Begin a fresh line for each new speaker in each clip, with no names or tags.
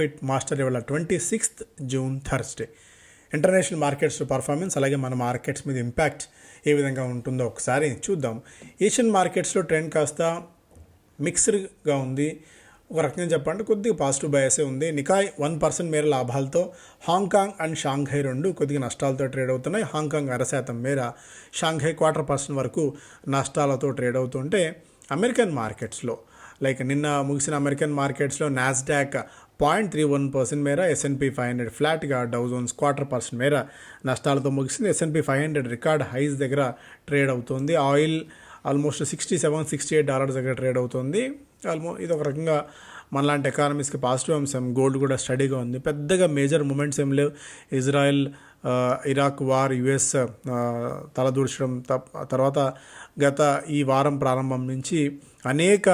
Pit master ఇవాళ twenty sixth June Thursday international markets performance అలాగే మన మార్కెట్స్ మీద ఇంపాక్ట్ ఏ విధంగా ఉంటుందో ఒకసారి చూద్దాం. ఏషియన్ మార్కెట్స్లో ట్రెండ్ కాస్త మిక్స్డ్గా ఉంది. ఒక రకంగా చెప్పండి కొద్దిగా పాజిటివ్ బయసే ఉంది. నికాయ్ వన్ పర్సెంట్ మేర లాభాలతో హాంకాంగ్ అండ్ షాంఘై రెండు కొద్దిగా నష్టాలతో ట్రేడ్ అవుతున్నాయి. హాంకాంగ్ అర శాతం మేర షాంఘై క్వార్టర్ పర్సెంట్ వరకు నష్టాలతో ట్రేడ్ అవుతుంటే అమెరికన్ మార్కెట్స్లో లైక్ నిన్న ముగిసిన అమెరికన్ మార్కెట్స్లో Nasdaq point three one percent మేర S and P five hundred ఫ్లాట్గా డౌజోన్స్ క్వార్టర్ పర్సెంట్ మేర నష్టాలతో ముగిసింది. S&P five hundred record highs దగ్గర ట్రేడ్ అవుతుంది. Oil almost sixty seven sixty eight dollars దగ్గర ట్రేడ్ అవుతుంది. ఆల్మో ఇది ఒక రకంగా మనలాంటి ఎకానమీస్కి పాజిటివ్ అంశం. గోల్డ్ కూడా స్టడీగా ఉంది. పెద్దగా మేజర్ మూమెంట్స్ ఏం లేవు. ఇజ్రాయెల్ ఇరాక్ వార్ యుఎస్ తలదూర్చడం తర్వాత గత ఈ వారం ప్రారంభం నుంచి అనేక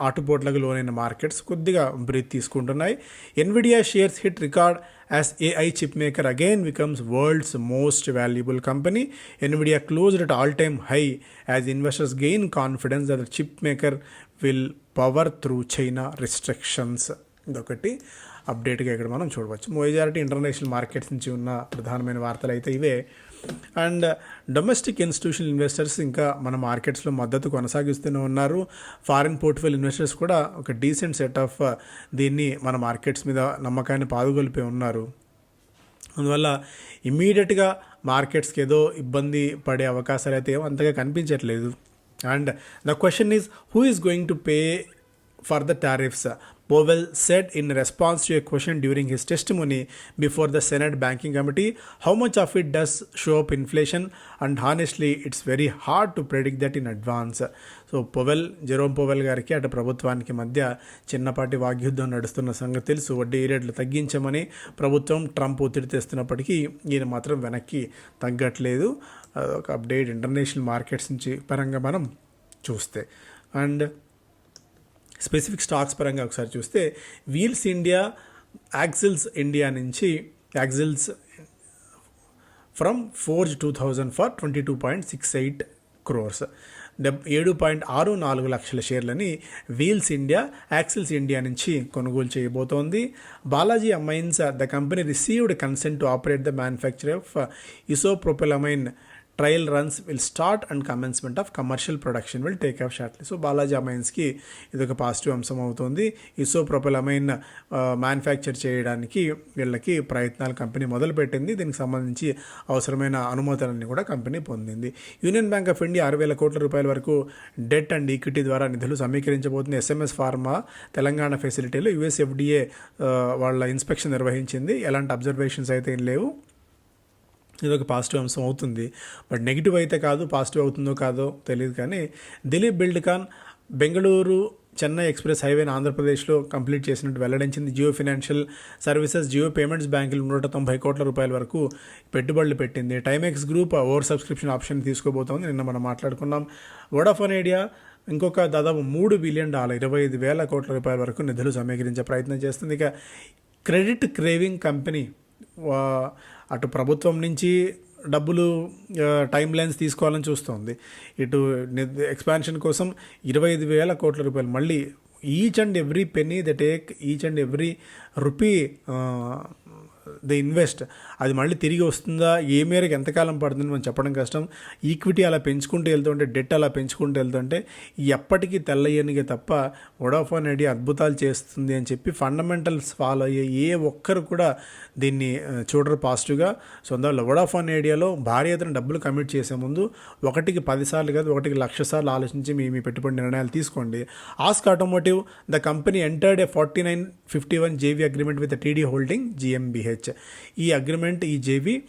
ఆటుపోట్లకు లోనైన మార్కెట్స్ కొద్దిగా బ్రీత్ తీసుకుంటున్నాయి. Nvidia shares hit record as AI chip maker again becomes world's most valuable company Nvidia closed at all time high as investors gain confidence that chip maker will power through China restrictions ఇదొకటి. అప్డేట్గా ఇక్కడ మనం చూడవచ్చు. Majority international markets నుంచి ఉన్న ప్రధానమైన వార్తలు అయితే ఇవే. అండ్ డొమెస్టిక్ ఇన్స్టిట్యూషనల్ ఇన్వెస్టర్స్ ఇంకా మన మార్కెట్స్లో మద్దతు కొనసాగిస్తూనే ఉన్నారు. ఫారిన్ పోర్ట్ఫోలియో ఇన్వెస్టర్స్ కూడా ఒక డీసెంట్ సెట్ ఆఫ్ దీన్ని మన మార్కెట్స్ మీద నమ్మకాన్ని పాదుగొలిపి ఉన్నారు. అందువల్ల ఇమ్మీడియట్గా మార్కెట్స్కి ఏదో ఇబ్బంది పడే అవకాశాలు అయితే అంతగా కనిపించట్లేదు. And the question is who is going to pay for the tariffs? Powell said in response to a question during his testimony before the Senate Banking Committee, how much of it does show up inflation? And honestly, it's very hard to predict that in advance. So Powell Jerome Powell గారికి అటు ప్రభుత్వానికి మధ్య చిన్నపాటి వాగ్యుద్ధం నడుస్తున్న సంగతి తెలుసు వడ్డీ రేట్లు తగ్గించమని ప్రభుత్వం ట్రంప్ ఒత్తిడి తెస్తున్నప్పటికీ ఈయన మాత్రం వెనక్కి తగ్గట్లేదు ఒక అప్డేట్ ఇంటర్నేషనల్ మార్కెట్స్ నుంచి పరంగా మనం చూస్తే అండ్ స్పెసిఫిక్ స్టాక్స్ పరంగా ఒకసారి చూస్తే వీల్స్ ఇండియా యాక్సిల్స్ ఇండియా నుంచి Axles from forge two thousand for twenty two point six eight crores. డెబ్ ఏడు పాయింట్ ఆరు నాలుగు లక్షల షేర్లని వీల్స్ ఇండియా యాక్సిల్స్ ఇండియా నుంచి కొనుగోలు చేయబోతోంది. Balaji Amines the company received consent to operate the manufacture of isopropylamine trial runs will start and commencement of commercial production will take off shortly so Balaji అమైన్స్కి ఇది ఒక positive అంశం అవుతుంది. ఇసోప్రొపెలమైన్ manufacture చేయడానికి వీళ్ళకి ప్రయత్నాలు కంపెనీ మొదలుపెట్టింది. దీనికి సంబంధించి అవసరమైన అనుమతులన్నీ కూడా కంపెనీ పొందింది. యూనియన్ బ్యాంక్ ఆఫ్ ఇండియా ఆరు వేల కోట్ల రూపాయల వరకు డెట్ అండ్ ఈక్విటీ ద్వారా నిధులు సమీకరించబోతుంది. ఎస్ఎంఎస్ ఫార్మా తెలంగాణ ఫెసిలిటీలో యుఎస్ఎఫ్డిఏ uh, వాళ్ళ ఇన్స్పెక్షన్ నిర్వహించింది. ఎలాంటి అబ్జర్వేషన్స్ అయితే ఏం లేవు. ఇది ఒక పాజిటివ్ అంశం అవుతుంది. బట్ నెగిటివ్ అయితే కాదు పాజిటివ్ అవుతుందో కాదో తెలియదు కానీ దిలీప్ బిల్డ్కాన్ బెంగళూరు చెన్నై ఎక్స్ప్రెస్ హైవేని ఆంధ్రప్రదేశ్లో కంప్లీట్ చేసినట్టు వెల్లడించింది. Jio Financial Services Jio Payments బ్యాంకులు నూట తొంభై కోట్ల రూపాయల వరకు పెట్టుబడులు పెట్టింది. Timex group over subscription option తీసుకోబోతోంది నిన్న మనం మాట్లాడుకున్నాం. వోడాఫోన్ ఐడియా ఇంకొక దాదాపు మూడు బిలియన్ డాలర్ ఇరవై ఐదు వేల కోట్ల రూపాయల వరకు నిధులు సమీకరించే ప్రయత్నం చేస్తుంది. ఇక క్రెడిట్ క్రేవింగ్ కంపెనీ వా- అటు ప్రభుత్వం నుంచి డబ్బులు టైం లైన్స్ తీసుకోవాలని చూస్తోంది. ఇటు ఎక్స్పాన్షన్ కోసం ఇరవై ఐదు వేల కోట్ల రూపాయలు. మళ్ళీ each and every penny the take each and every rupee the invest. అది మళ్ళీ తిరిగి వస్తుందా? ఏ మేరకు ఎంతకాలం పడుతుంది మనం చెప్పడం కష్టం. ఈక్విటీ అలా పెంచుకుంటూ వెళ్తుంటే డెట్ అలా పెంచుకుంటూ వెళ్తుంటే ఎప్పటికీ తెల్లయ్యనిగే తప్ప వడాఫోన్ ఐడియా అద్భుతాలు చేస్తుంది అని చెప్పి ఫండమెంటల్స్ ఫాలో అయ్యే ఏ ఒక్కరు కూడా దీన్ని చూడరు పాజిటివ్గా. సో అందువల్ల వడాఫోన్ ఐడియాలో భారీ ఎత్తున డబ్బులు కమిట్ చేసే ముందు ఒకటికి పదిసార్లు కాదు ఒకటికి లక్ష సార్లు ఆలోచించి మీ మీ పెట్టుబడి నిర్ణయాలు తీసుకోండి. Ask Automotive the company entered a forty nine fifty one JV agreement with TD Holding GmbH. ఈ అగ్రిమెంట్ ఈ JV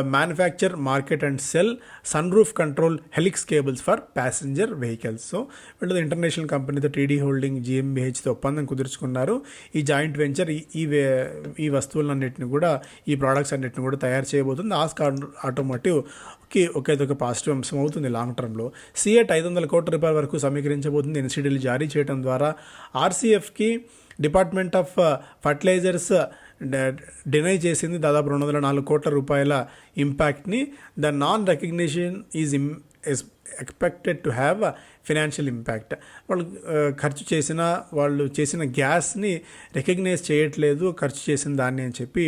manufacture market and sell sunroof control helix cables for passenger vehicles so వీళ్ళు ఇంటర్నేషనల్ కంపెనీతో TD holding జిఎంబిహెచ్తో ఒప్పందం కుదుర్చుకున్నారు. ఈ joint venture ఈ- ఈ వే- ఈ వస్తువులన్నింటిని కూడా ఈ ప్రోడక్ట్స్ అన్నింటిని కూడా తయారు చేయబోతుంది. ఆస్కార్ ఆటోమోటివ్కి ఒకేదొక పాజిటివ్ అంశం అవుతుంది లాంగ్ టర్మ్లో సిఎట్ ఐదు వందల కోట్ల రూపాయల వరకు సమీకరించబోతుంది. ఎన్సీడీలు జారీ చేయడం ద్వారా ఆర్సీఎఫ్కి డిపార్ట్మెంట్ ఆఫ్ ఫర్టిలైజర్స్ డినై చేసింది దాదాపు రెండు వందల నాలుగు కోట్ల రూపాయల ఇంపాక్ట్ని the non recognition is him is expected to have financial impact వాళ్ళు ఖర్చు చేసిన వాళ్ళు చేసిన గ్యాస్ని రికగ్నైజ్ చేయట్లేదు ఖర్చు చేసిన దాన్ని అని చెప్పి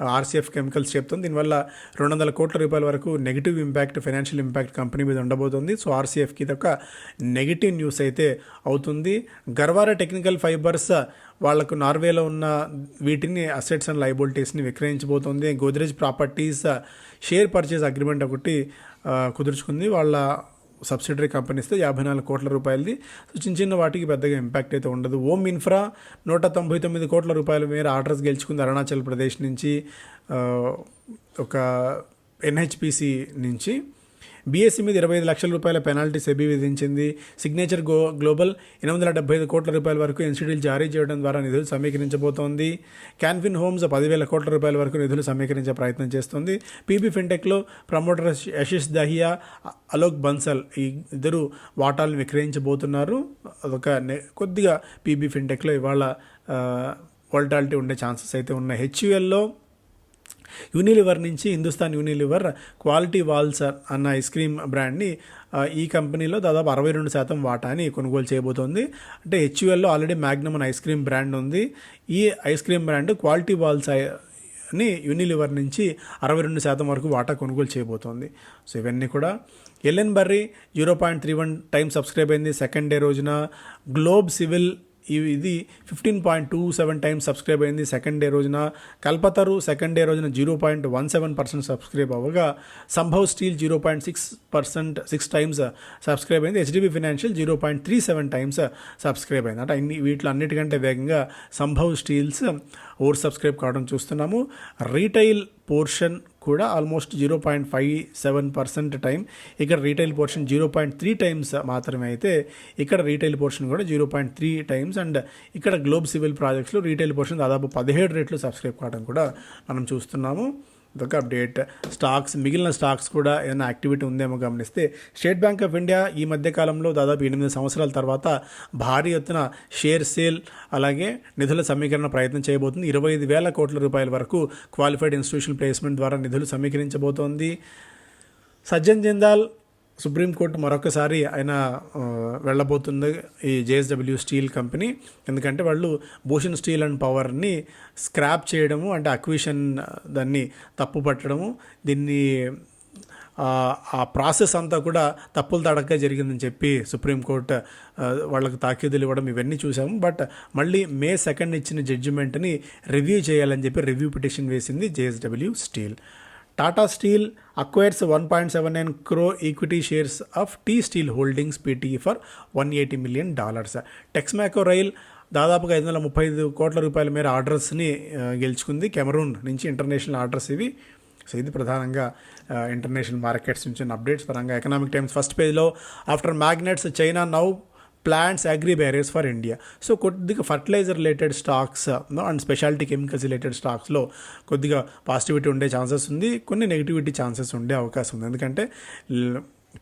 ఆర్సీఎఫ్ కెమికల్స్ చెప్తుంది. దీనివల్ల రెండు వందల కోట్ల రూపాయల వరకు negative impact financial impact company మీద ఉండబోతుంది. సో ఆర్సీఎఫ్కి ఇది ఒక నెగిటివ్ న్యూస్ అయితే అవుతుంది. గర్వార టెక్నికల్ ఫైబర్స్ వాళ్ళకు నార్వేలో ఉన్న వీటిని అసెట్స్ అండ్ లైబిలిటీస్ని విక్రయించబోతోంది. Godrej properties share purchase agreement ఒకటి కుదుర్చుకుంది. వాళ్ళ సబ్సిడరీ కంపెనీస్తో యాభై నాలుగు కోట్ల రూపాయలది. సో చిన్న చిన్న వాటికి పెద్దగా ఇంపాక్ట్ అయితే ఉండదు. ఓమ్ ఇన్ఫ్రా నూట తొంభై తొమ్మిది కోట్ల రూపాయల మేర ఆర్డర్స్ గెలుచుకుంది అరుణాచల్ ప్రదేశ్ నుంచి ఒక ఎన్హెచ్పిసి నుంచి. బీఎస్సీ మీద ఇరవై ఐదు లక్షల రూపాయల పెనాల్టీ సెబీ విధించింది. సిగ్నేచర్ గో గ్లోబల్ ఎనిమిది వందల డెబ్బై ఐదు కోట్ల రూపాయల వరకు ఎన్సీడీలు జారీ చేయడం ద్వారా నిధులు సమీకరించబోతోంది. క్యాన్ఫిన్ హోమ్స్ పదివేల కోట్ల రూపాయల వరకు నిధులు సమీకరించే ప్రయత్నం చేస్తుంది. పీబీ ఫిన్టెక్లో ప్రమోటర్ యశిష్ దహియా అలోక్ బన్సల్ ఈ ఇద్దరు వాటాలను విక్రయించబోతున్నారు. అదొక కొద్దిగా పీబీ ఫిన్టెక్లో ఇవాళ వోల్టాలిటీ ఉండే ఛాన్సెస్ అయితే ఉన్నాయి. హెచ్యుఎల్లో యూనిలివర్ నుంచి హిందుస్థాన్ యూనిలివర్ క్వాలిటీ వాల్స్ అన్న ఐస్ క్రీమ్ బ్రాండ్ని ఈ కంపెనీలో దాదాపు అరవై రెండు శాతం వాటాని కొనుగోలు చేయబోతోంది. అంటే హెచ్యుఎల్లో ఆల్రెడీ మ్యాగ్నమ్ అనే ఐస్ క్రీమ్ బ్రాండ్ ఉంది. ఈ ice cream brand Kwality Wall's అని యూనిలివర్ నుంచి అరవై రెండు శాతం వరకు వాటా కొనుగోలు చేయబోతోంది. సో ఇవన్నీ కూడా. Ellenbarrie zero point three one time subscribe అయింది. సెకండ్ డే రోజున. గ్లోబ్ సివిల్ ఇది fifteen point two seven times subscribe అయింది. సెకండ్ డే రోజున కల్పతరు సెకండ్ డే రోజున zero point one seven percent subscribe అవ్వగా Sambhav steel zero point six percent six times subscribe అయింది. HDB financial zero point three seven times subscribe అయింది. అంటే అన్ని వీటిలో అన్నిటికంటే వేగంగా సంభవ్ స్టీల్స్ ఓవర్ సబ్స్క్రైబ్ కావడం చూస్తున్నాము. రీటైల్ పోర్షన్ కూడా almost zero point five seven percent time ఇక్కడ retail portion zero point three times మాత్రమే అయితే ఇక్కడ రీటైల్ పోర్షన్ కూడా zero point three times and ఇక్కడ గ్లోబ్ సివిల్ ప్రాజెక్ట్స్లో రీటైల్ పోర్షన్ దాదాపు పదిహేడు రేట్లు సబ్స్క్రైబ్ కావడం కూడా మనం చూస్తున్నాము. ఇదొక అప్డేట్ స్టాక్స్ మిగిలిన స్టాక్స్ కూడా ఏదైనా యాక్టివిటీ ఉందేమో గమనిస్తే స్టేట్ బ్యాంక్ ఆఫ్ ఇండియా ఈ మధ్య కాలంలో దాదాపు ఎనిమిది సంవత్సరాల తర్వాత భారీ ఎత్తున షేర్ సేల్ అలాగే నిధుల సమీకరణ ప్రయత్నం చేయబోతుంది. ఇరవై ఐదు వేల కోట్ల రూపాయల వరకు క్వాలిఫైడ్ ఇన్స్టిట్యూషన్ ప్లేస్మెంట్ ద్వారా నిధులు సమీకరించబోతోంది. సజ్జన్ జిందాల్ సుప్రీంకోర్టు మరొకసారి ఆయన వెళ్ళబోతుంది ఈ జేఎస్డబ్ల్యూ స్టీల్ కంపెనీ. ఎందుకంటే వాళ్ళు భూషణ్ స్టీల్ అండ్ పవర్ని స్క్రాప్ చేయడము అంటే అక్విషన్ దాన్ని తప్పు పట్టడము దీన్ని ఆ, ప్రాసెస్ అంతా కూడా తప్పులు తడక జరిగిందని చెప్పి సుప్రీంకోర్టు వాళ్ళకి తాకీదులు ఇవ్వడం ఇవన్నీ చూసాము. బట్ మళ్ళీ మే సెకండ్ ఇచ్చిన జడ్జిమెంట్ని రివ్యూ చేయాలని చెప్పి రివ్యూ పిటిషన్ వేసింది JSW steel. Tata steel acquires one point seven nine crore equity shares of T steel holdings PTE for one eighty million dollars Texmaco rail దాదాపుగా ఐదు వందల ముప్పై ఐదు కోట్ల రూపాయల మేర ఆర్డర్స్ని గెలుచుకుంది. కెమరూన్ నుంచి ఇంటర్నేషనల్ ఆర్డర్స్ ఇవి. సో ఇది ప్రధానంగా ఇంటర్నేషనల్ మార్కెట్స్ నుంచి అప్డేట్స్ పరంగా. ఎకనామిక్ టైమ్స్ ఫస్ట్ పేజ్లో after magnets China now plants agri barriers for India so కొద్దిగా fertilizer related stocks and speciality chemicals related స్టాక్స్లో కొద్దిగా పాజిటివిటీ ఉండే ఛాన్సెస్ ఉంది. కొన్ని నెగిటివిటీ ఛాన్సెస్ ఉండే అవకాశం ఉంది. ఎందుకంటే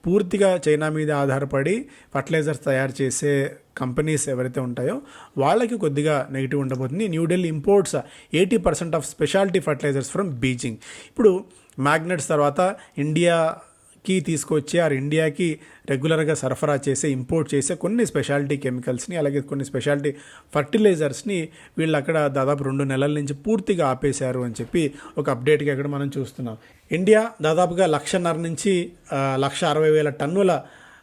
పూర్తిగా చైనా మీద ఆధారపడి ఫర్టిలైజర్స్ తయారు చేసే కంపెనీస్ ఎవరైతే ఉంటాయో వాళ్ళకి కొద్దిగా నెగిటివ్ ఉండబోతుంది. New Delhi imports eighty percent of speciality fertilizers from Beijing ఇప్పుడు మ్యాగ్నెట్స్ తర్వాత ఇండియా కీ తీసుకొచ్చి ఆర్ ఇండియాకి రెగ్యులర్గా సరఫరా చేసే ఇంపోర్ట్ చేసే కొన్ని స్పెషాలిటీ కెమికల్స్ని అలాగే కొన్ని స్పెషాలిటీ ఫర్టిలైజర్స్ని వీళ్ళు అక్కడ దాదాపు రెండు నెలల నుంచి పూర్తిగా ఆపేశారు అని చెప్పి ఒక అప్డేట్గా ఇక్కడ మనం చూస్తున్నాం. ఇండియా దాదాపుగా లక్షన్నర నుంచి లక్ష అరవై వేల టన్నుల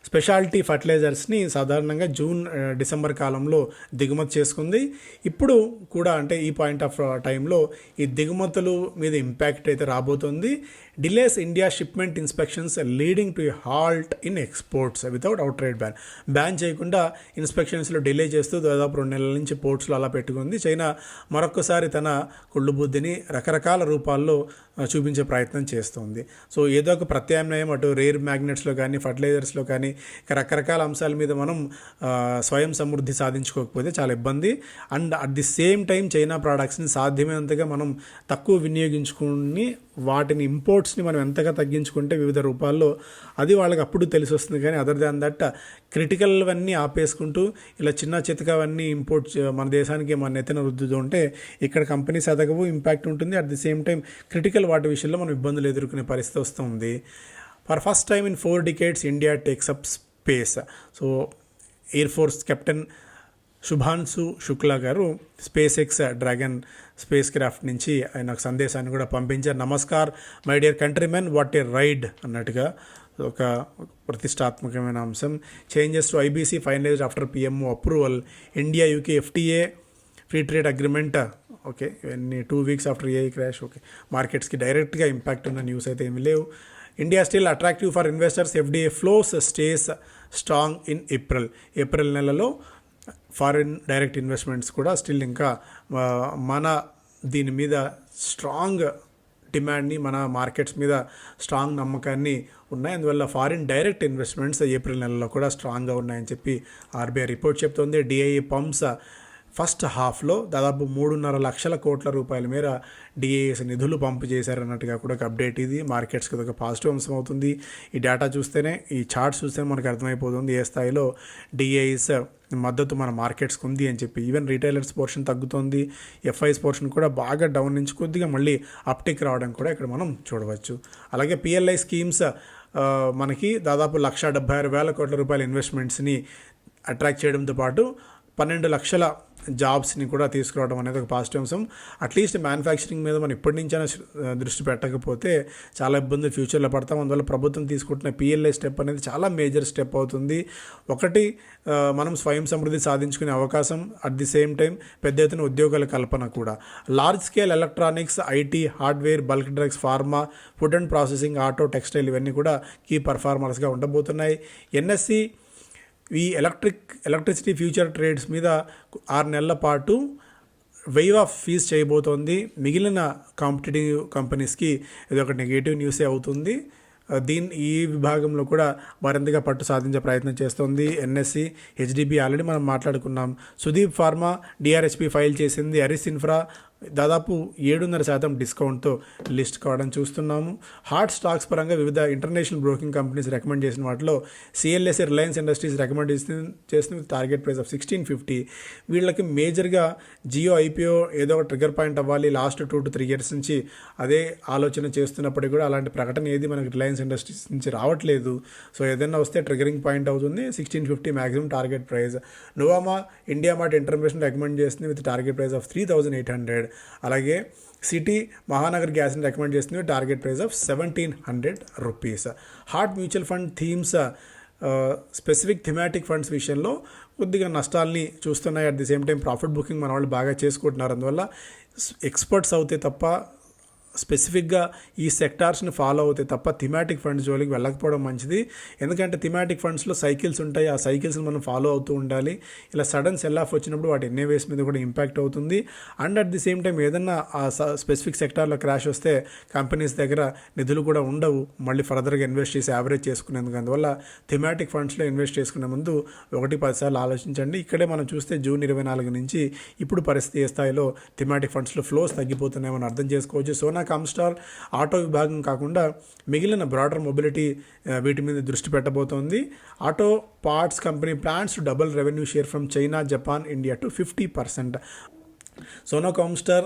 స్పెషాలిటీ ఫర్టిలైజర్స్ని సాధారణంగా జూన్ డిసెంబర్ కాలంలో దిగుమతి చేసుకుంది. ఇప్పుడు కూడా అంటే ఈ పాయింట్ ఆఫ్ టైంలో ఈ దిగుమతులు మీద ఇంపాక్ట్ అయితే రాబోతుంది. Delays India shipment inspections leading to halt in exports without out trade ban ban చేయకుండా ఇన్స్పెక్షన్స్లో డిలే చేస్తూ దాదాపు రెండు నెలల నుంచి పోర్ట్స్లో అలా పెట్టుకుంది. చైనా మరొకసారి తన కుళ్ళు బుద్ధిని రకరకాల రూపాల్లో చూపించే ప్రయత్నం చేస్తుంది. సో ఏదో ఒక ప్రత్యామ్నాయం అటు రేర్ మ్యాగ్నెట్స్లో కానీ ఫర్టిలైజర్స్లో కానీ రకరకాల అంశాల మీద మనం స్వయం సమృద్ధి సాధించుకోకపోతే చాలా ఇబ్బంది. And at the same time China ప్రోడక్ట్స్ని సాధ్యమైనంతగా మనం తక్కువ వినియోగించుకుని వాటిని ఇంపోర్ట్స్ని మనం ఎంతగా తగ్గించుకుంటే వివిధ రూపాల్లో అది వాళ్ళకి అప్పుడు తెలిసి వస్తుంది. కానీ అదర్ దాన్ దట్ క్రిటికల్వన్నీ ఆపేసుకుంటూ ఇలా చిన్న చితకవన్నీ ఇంపోర్ట్ చే- మన దేశానికి మన నెత్తిన రుద్దుతూ ఉంటే ఇక్కడ కంపెనీస్ ఎదగవు ఇంపాక్ట్ ఉంటుంది. At the same time critical వాటి విషయంలో మనం ఇబ్బందులు ఎదుర్కొనే పరిస్థితి వస్తుంది. For first time in four decades India takes up space so air force captain Shubhanshu Shukla garu SpaceX dragon spacecraft నుంచి ఆయన ఒక సందేశాన్ని కూడా పంపించారు. Namaskar my dear countrymen what a ride అన్నట్టుగా ఒక ప్రతిష్టాత్మకమైన అంశం. Changes to IBC finalize after PMO approval. India UK FTA free trade agreement. Okay ఇవన్నీ two weeks after AI crash. Okay మార్కెట్స్కి డైరెక్ట్గా ఇంపాక్ట్ ఉన్న న్యూస్ అయితే ఏమీ లేవు. India still attractive for investors. FDA flows stays strong in April. April నెలలో foreign direct investments కూడా still ఇంకా మన దీని మీద స్ట్రాంగ్ డిమాండ్ని మన మార్కెట్స్ మీద స్ట్రాంగ్ నమ్మకాన్ని ఉన్నాయి. అందువల్ల ఫారిన్ డైరెక్ట్ ఇన్వెస్ట్మెంట్స్ ఏప్రిల్ నెలలో కూడా స్ట్రాంగ్గా ఉన్నాయని చెప్పి ఆర్బీఐ రిపోర్ట్ చెప్తోంది. డిఐఈ పంప్స్ ఫస్ట్ హాఫ్లో దాదాపు మూడున్నర లక్షల కోట్ల రూపాయల మేర డిఏఎస్ నిధులు పంపు చేశారన్నట్టుగా కూడా ఒక అప్డేట్ ఇది. మార్కెట్స్కి ఒక పాజిటివ్ అంశం అవుతుంది. ఈ డేటా చూస్తేనే ఈ చార్ట్స్ చూస్తేనే మనకు అర్థమైపోతుంది ఏ స్థాయిలో డిఏఎస్ మద్దతు మన మార్కెట్స్కి ఉంది అని చెప్పి. ఈవెన్ రీటైలర్స్ పోర్షన్ తగ్గుతోంది. ఎఫ్ఐస్ పోర్షన్ కూడా బాగా డౌన్ నుంచి కొద్దిగా మళ్ళీ అప్టిక్ రావడం కూడా ఇక్కడ మనం చూడవచ్చు. అలాగే పిఎల్ఐ స్కీమ్స్ మనకి దాదాపు లక్ష డెబ్బై ఆరు వేల కోట్ల రూపాయల ఇన్వెస్ట్మెంట్స్ని అట్రాక్ట్ చేయడంతో పాటు పన్నెండు లక్షల జాబ్స్ని కూడా తీసుకురావడం అనేది ఒక పాజిటివ్ అంశం. అట్లీస్ట్ మ్యానుఫ్యాక్చరింగ్ మీద మనం ఇప్పటి నుంచైనా దృష్టి పెట్టకపోతే చాలా ఇబ్బంది ఫ్యూచర్లో పడతాం. అందువల్ల ప్రభుత్వం తీసుకుంటున్న పిఎల్ఏ స్టెప్ అనేది చాలా మేజర్ స్టెప్ అవుతుంది. ఒకటి మనం స్వయం సమృద్ధి సాధించుకునే అవకాశం అట్ ది సేమ్ టైం పెద్ద ఎత్తున ఉద్యోగాల కల్పన కూడా. Large scale electronics IT hardware bulk drugs pharma food and processing auto textile ఇవన్నీ కూడా కీ పర్ఫార్మర్స్గా ఉండబోతున్నాయి. ఎన్ఎస్సి ఈ ఎలక్ట్రిక్ ఎలక్ట్రిసిటీ ఫ్యూచర్ ట్రేడ్స్ మీద ఆరు నెలల పాటు వెయివ్ ఆఫ్ ఫీజ్ చేయబోతోంది. మిగిలిన కాంపిటేటివ్ కంపెనీస్కి ఇది ఒక నెగటివ్ న్యూసే అవుతుంది. దీని ఈ విభాగంలో కూడా మరింతగా పట్టు సాధించే ప్రయత్నం చేస్తోంది ఎన్ఎస్సి హెచ్డిబి ఆల్రెడీ మనం మాట్లాడుకున్నాం. సుదీప్ ఫార్మా డిఆర్ఎస్పి ఫైల్ చేసింది అరిస్ ఇన్ఫ్రా దాదాపు ఏడున్నర శాతం డిస్కౌంట్తో లిస్ట్ కావడం చూస్తున్నాము. హాట్ స్టాక్స్ పరంగా వివిధ ఇంటర్నేషనల్ బ్రోకింగ్ కంపెనీస్ రికమెండ్ చేసిన వాటిలో సిఎల్ఎస్ఏ రిలయన్స్ ఇండస్ట్రీస్ రికమెండ్ చేస్తుంది target price of sixteen fifty. వీళ్ళకి మేజర్గా జియో ఐపీఓ ఏదో ఒక ట్రిగర్ పాయింట్ అవ్వాలి last two to three years నుంచి అదే ఆలోచన చేస్తున్నప్పటికీ కూడా అలాంటి ప్రకటన ఏది మనకి రిలయన్స్ ఇండస్ట్రీస్ నుంచి రావట్లేదు. సో ఏదైనా వస్తే ట్రిగరింగ్ పాయింట్ అవుతుంది sixteen fifty maximum target price. Nuvama IndiaMART international recommend చేస్తుంది with target price of three thousand eight hundred. అలాగే సిటీ మహానగర్ గ్యాస్ని రికమెండ్ చేస్తుంది target price of seventeen hundred rupees. Hurt mutual fund themes specific thematic funds విషయంలో కొద్దిగా నష్టాల్ని చూస్తున్నాయి. At the same time profit booking మన వాళ్ళు బాగా చేసుకుంటున్నారు. అందువల్ల ఎక్స్పర్ట్స్ అవుతే తప్ప స్పెసిఫిక్గా ఈ సెక్టార్స్ని ఫాలో అవుతాయి తప్ప థిమాటిక్ ఫండ్స్ జోలికి వెళ్ళకపోవడం మంచిది. ఎందుకంటే థిమాటిక్ ఫండ్స్లో సైకిల్స్ ఉంటాయి. ఆ సైకిల్స్ని మనం ఫాలో అవుతూ ఉండాలి. ఇలా సడన్ సెల్ ఆఫ్ వచ్చినప్పుడు వాటి ఎన్ఏవేస్ మీద కూడా ఇంపాక్ట్ అవుతుంది. And at the same time ఏదన్నా ఆ స్పెసిఫిక్ సెక్టార్లో క్రాష్ వస్తే కంపెనీస్ దగ్గర నిధులు కూడా ఉండవు. మళ్ళీ ఫర్దర్గా ఇన్వెస్ట్ చేసి యావరేజ్ చేసుకునేందుకు. అందువల్ల థిమాటిక్ ఫండ్స్లో ఇన్వెస్ట్ చేసుకునే ముందు ఒకటి పదిసార్లు ఆలోచించండి. ఇక్కడే మనం చూస్తే జూన్ ఇరవై నాలుగు నుంచి ఇప్పుడు పరిస్థితి ఏ స్థాయిలో థిమాటిక్ ఫండ్స్లో ఫ్లోస్ తగ్గిపోతున్నాయని అర్థం చేసుకోవచ్చు. సోనా కామ్స్టార్ ఆటో విభాగం కాకుండా మిగిలిన బ్రాడర్ మొబిలిటీ వీటి మీద దృష్టి పెట్టబోతోంది. Auto parts company plans double revenue share from China Japan India to fifty percent Sona Comstar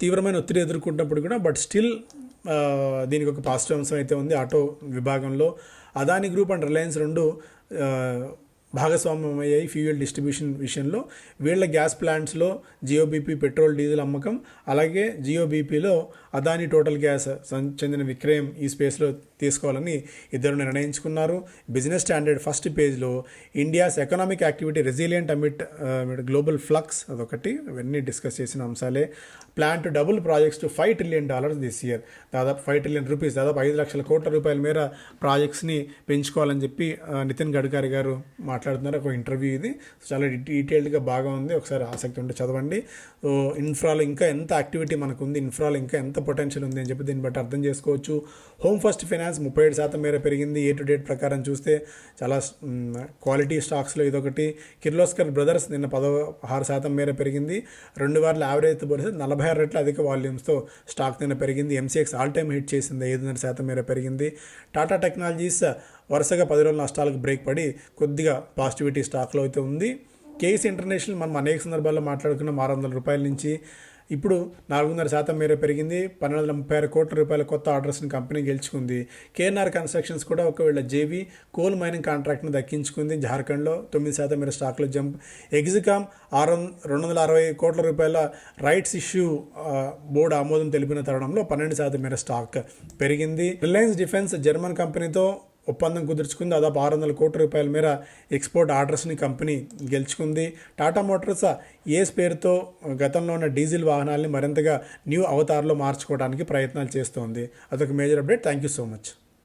తీవ్రమైన ఒత్తిడి ఎదుర్కొంటున్నప్పుడు కూడా బట్ స్టిల్ దీనికి ఒక పాజిటివ్ అంశం అయితే ఉంది ఆటో విభాగంలో. అదాని గ్రూప్ అండ్ రిలయన్స్ రెండు భాగస్వామ్యమయ్యాయి భాగస్వామ్యం అయ్యాయి ఫ్యూయల్ డిస్ట్రిబ్యూషన్ విషయంలో వీళ్ళ గ్యాస్ ప్లాంట్స్లో జియోబీపీ పెట్రోల్ డీజిల్ అమ్మకం అలాగే జియోబీపీలో అదాని టోటల్ గ్యాస్ చెందిన విక్రయం ఈ స్పేస్లో తీసుకోవాలని ఇద్దరు నిర్ణయించుకున్నారు. బిజినెస్ స్టాండర్డ్ ఫస్ట్ పేజ్లో India's economic activity resilient amid global flux అదొకటి. ఇవన్నీ డిస్కస్ చేసిన అంశాలే. Plan to double projects to five trillion dollars this year. దాదాపు ఫైవ్ ట్రిలియన్ రూపీస్ దాదాపు ఐదు లక్షల కోట్ల రూపాయల మేర ప్రాజెక్ట్స్ని పెంచుకోవాలని చెప్పి నితిన్ గడ్కరీ గారు మాట్లాడుతున్నారు. ఒక ఇంటర్వ్యూ ఇది. చాలా డీటెయిల్డ్గా బాగా ఉంది. ఒకసారి ఆసక్తి ఉంటే చదవండి. సో ఇన్ఫ్రాలో ఇంకా ఎంత యాక్టివిటీ మనకు ఉంది ఇన్ఫ్రాలో ఇంకా ఎంత పొటెన్షియల్ ఉంది అని చెప్పి దీన్ని బట్టి అర్థం చేసుకోవచ్చు. హోమ్ ఫస్ట్ ఫైనాన్స్ ముప్పై ఏడు శాతం మేర పెరిగింది. ఏ టు డేట్ ప్రకారం చూస్తే చాలా క్వాలిటీ స్టాక్స్లో ఇదొకటి. కిర్లోస్కర్ బ్రదర్స్ నిన్న పదహారు శాతం మేర పెరిగింది. రెండు వారాల యావరేజ్ పోలిస్తే నలభై ఆరు రెట్ల అధిక వాల్యూమ్స్తో స్టాక్ నిన్న పెరిగింది. ఎంసీఎక్స్ ఆల్ టైమ్ హిట్ చేసింది. ఐదున్నర శాతం మేర పెరిగింది. టాటా టెక్నాలజీస్ వరుసగా పది రోజుల నష్టాలకు బ్రేక్ పడి కొద్దిగా పాజిటివిటీ స్టాక్లో అయితే ఉంది. కేఎస్ ఇంటర్నేషనల్ మనం అనేక సందర్భాల్లో మాట్లాడుకున్నాం. ఆరు వందల రూపాయల నుంచి ఇప్పుడు నాలుగున్నర శాతం మేర పెరిగింది పన్నెండు వందల ముప్పై ఆరు కోట్ల రూపాయల కొత్త ఆర్డర్స్ని కంపెనీ గెలుచుకుంది. కేఎన్ఆర్ కన్స్ట్రక్షన్స్ కూడా ఒకవేళ జేవీ కోల్ మైనింగ్ కాంట్రాక్ట్ను దక్కించుకుంది. జార్ఖండ్లో తొమ్మిది శాతం మేర స్టాక్లో జంప్. ఎగ్జికామ్ ఆరు రెండు వందల అరవై కోట్ల రూపాయల రైట్స్ ఇష్యూ బోర్డు ఆమోదం తెలిపిన తరుణంలో పన్నెండు శాతం మేర స్టాక్ పెరిగింది. రిలయన్స్ డిఫెన్స్ జర్మన్ కంపెనీతో ఒప్పందం కుదుర్చుకుంది. దాదాపు ఆరు వందల కోట్ల రూపాయల మేర ఎక్స్పోర్ట్ ఆర్డర్స్ని కంపెనీ గెలుచుకుంది. టాటా మోటార్స్ ఏస్ పేరుతో గతంలో ఉన్న డీజిల్ వాహనాల్ని మరింతగా న్యూ అవతార్లో మార్చుకోవడానికి ప్రయత్నాలు చేస్తోంది. అదొక major update. Thank you so much.